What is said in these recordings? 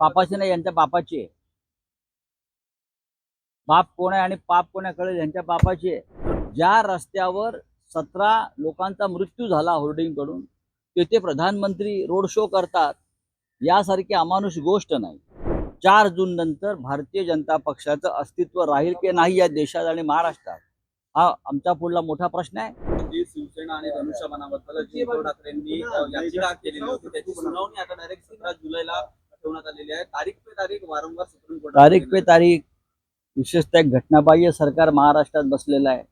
पापाची नाही यांच्या बापाची आहे. बाप कोण आहे आणि पाप कोणाकडे यांच्या बापाची आहे. ज्या रस्त्यावर सतरा लोकांचा मृत्यू झाला होर्डिंगकडून तेथे प्रधानमंत्री रोड शो करतात यासारखी अमानुष गोष्ट नाही. चार जून नंतर भारतीय जनता पक्षाचं अस्तित्व राहील की नाही या देशात आणि महाराष्ट्रात? हा आमचा पुढला मोठा प्रश्न आहे. शिवसेना आणि धनुष्यबाणाबद्दल उद्धव ठाकरेंनी याचिका केलेली होती त्याची सुनावणी आता डायरेक्ट सतरा जुलैला ठेवण्यात आलेली आहे. तारीख पे तारीख वारंवार सुप्रीम कोर्टात तारीख पे तारीख विशेषतः एक घटनाबाह्य सरकार महाराष्ट्रात बसलेलं आहे.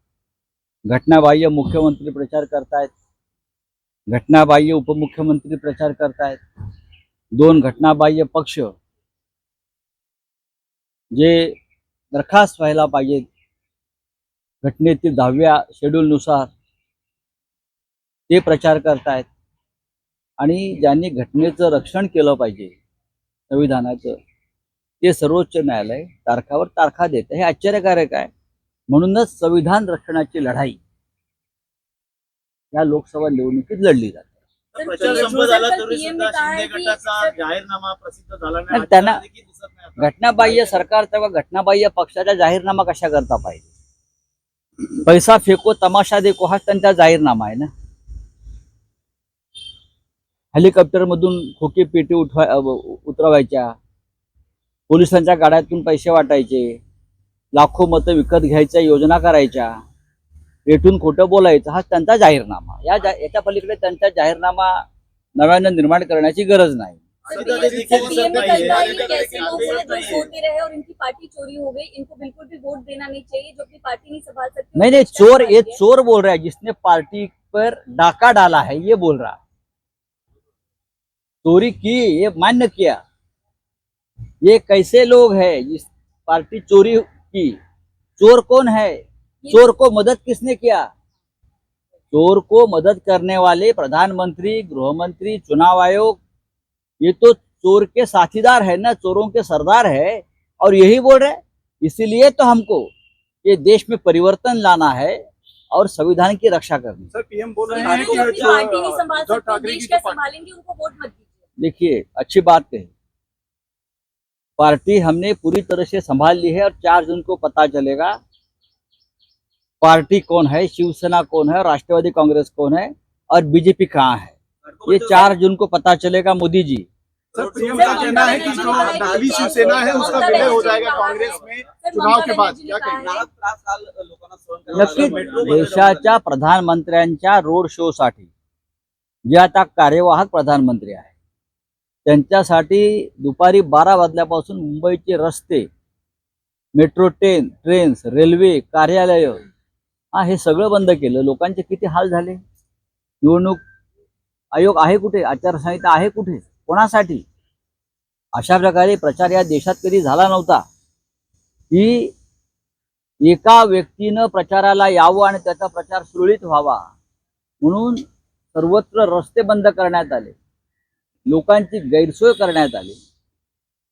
घटनाबाह्य मुख्यमंत्री प्रचार करतायत. घटनाबाह्य उपमुख्यमंत्री प्रचार करतायत. दोन घटनाबाह्य पक्ष जे बरखास्त व्हायला पाहिजेत घटनेतील दहाव्या शेड्यूलनुसार ते प्रचार करतायत. आणि ज्यांनी घटनेचं रक्षण केलं पाहिजे संविधानाचं. ते सर्वोच्च न्यायालय तारखावर तारखा देत. हे आश्चर्यकारक आहे. म्हणूनच संविधान रक्षणाची लढाई या लोकसभा निवडणुकीत लढली जाते. है त्यांना-. घटनाबाह्य सरकारचा व घटनाबाह्य पक्षाचा जाहीरनामा कशा करता पाहिजे? पैसा फेको तमाशा देखो हाच त्यांचा जाहीरनामा आहे ना? हेलिकॉप्टर मधून खोके पेटी उठवा उतरवायच्या. पोलिसांच्या गाड्यातून पैसे वाटायचे. लाखो मतं विकत घ्यायच्या योजना करायच्या. पेटून खोटं बोलायचं हाच त्यांचा जाहीरनामा. या जा- याच्या पलीकडे त्यांचा जाहीरनामा नव्यानं निर्माण करण्याची गरज नाही. है हैं हो नहीं. नहीं. चोर ये चोर बोल रहा है. जिसने पार्टी पर डाका डाला है ये बोल रहा है. चोरी की ये मान्य किया। ये कैसे लोग है जिस पार्टी चोरी की? चोर कौन है? चोर को मदद किसने किया? चोर को मदद करने वाले प्रधानमंत्री गृह मंत्री चुनाव आयोग ये तो चोर के साथीदार है ना चोरों के सरदार है और यही बोल रहे इसीलिए तो हमको ये देश में परिवर्तन लाना है और संविधान की रक्षा करनी सर पीएम बोल रहे जो हैं कि अपनी जो पार्टी नहीं संभाल उद्धव सकते ठाकरे देश की क्या जो पार्टी संभालेंगे उनको वोट मत दीजिए देखिए अच्छी बात कही। पार्टी हमने पूरी तरह से संभाल ली है और चार जून को पता चलेगा पार्टी कौन है शिवसेना कौन है राष्ट्रवादी कांग्रेस कौन है और बीजेपी कहाँ है। ये चार जून को पता चलेगा Modi ji. Sir PM sir, का कहना है कि ममता जो बनर्जी ने डाली कहा शिवसेना है है- उसका ममता विलय हो बनर्जी ने जाएगा कहा कांग्रेस है- में सर, चुनाव ममता के बाद। बनर्जी ने क्या कहा कहेंगे है- नाहक त्रास काल लोकांना सहन करावा लागला. नक्कीच मेट्रो बंद देशाच्या प्रधानमंत्र्यांच्या रोड शो साठी जे आता कार्यवाहक प्रधानमंत्री आहेत त्यांच्यासाठी दुपारी बारा वाजल्यापासून मुंबईचे रस्ते मेट्रो ट्रेन ट्रेन्स रेल्वे कार्यालय हा हे सगळं बंद केलं. लोकांचे किती हाल झाले? निवडणूक आयोग आहे कुठे? आचारसंहिता आहे कुठे? कोणासाठी? अशा प्रकारे प्रचार या देशात कधी झाला नव्हता. की एका व्यक्तीनं प्रचाराला यावं आणि त्याचा प्रचार सुरळीत व्हावा म्हणून सर्वत्र रस्ते बंद करण्यात आले. लोकांची गैरसोय करण्यात आली.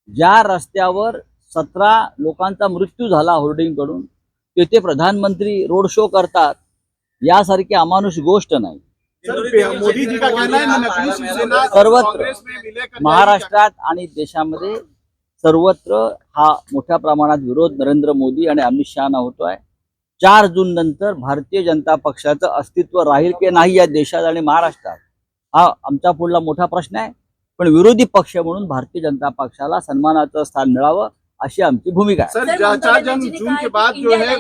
ज्या रस्त्यावर सतरा लोकांचा मृत्यू झाला होर्डिंगकडून तेथे प्रधानमंत्री रोड शो करतात यासारखी अमानुष गोष्ट नाही. सर पीएम मोदी जी का कहना कि नकली शिवसेना सर्वत्र। महाराष्ट्रात आणि देशामध्ये सर्वत्र हा मोठ्या प्रमाणात विरोध नरेंद्र मोदी आणि अमित शहाना होतोय. चार जून नंतर भारतीय जनता पक्षाचं अस्तित्व राहील की नाही या देशात आणि महाराष्ट्रात? हा आमचा पुढला मोठा प्रश्न आहे. पण विरोधी पक्ष म्हणून भारतीय जनता पक्षाला सन्मानाचं स्थान मिळावं अशी आमची भूमिका आहे. सर चार जन जून के है बाद जो है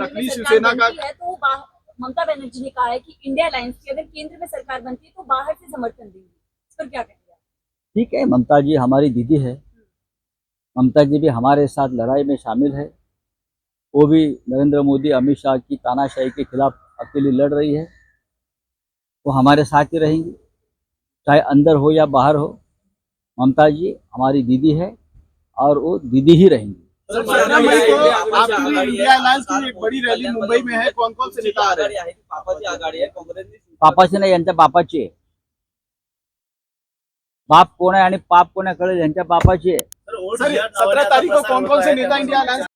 नकली शिवसेना का तो ममता बनर्जी ने कहा है कि इंडिया अलायंस की अगर केंद्र में सरकार बनती है तो बाहर से समर्थन देंगे। इस पर क्या कहेंगे ठीक है ममता जी हमारी दीदी है। ममता जी भी हमारे साथ लड़ाई में शामिल है। वो भी नरेंद्र मोदी अमित शाह की तानाशाही के खिलाफ अकेली लड़ रही है। वो हमारे साथ ही रहेंगी। चाहे अंदर हो या बाहर हो ममता जी हमारी दीदी है और वो दीदी ही रहेंगी। सर पंद्रह मई को आपकी इंडिया अलायंस की एक बड़ी रैली मुंबई में है कौन कौन से नेता आ रहे आघाडी आहे ती पापाची आघाडी आहे काँग्रेसने पापाची नाही यांच्या बापाची आहे बाप कोण आहे आणि पाप कोण आहे कळेल यांच्या बापाची आहे सर, तारीख को कौन कौन से नेता इंडिया अलायंस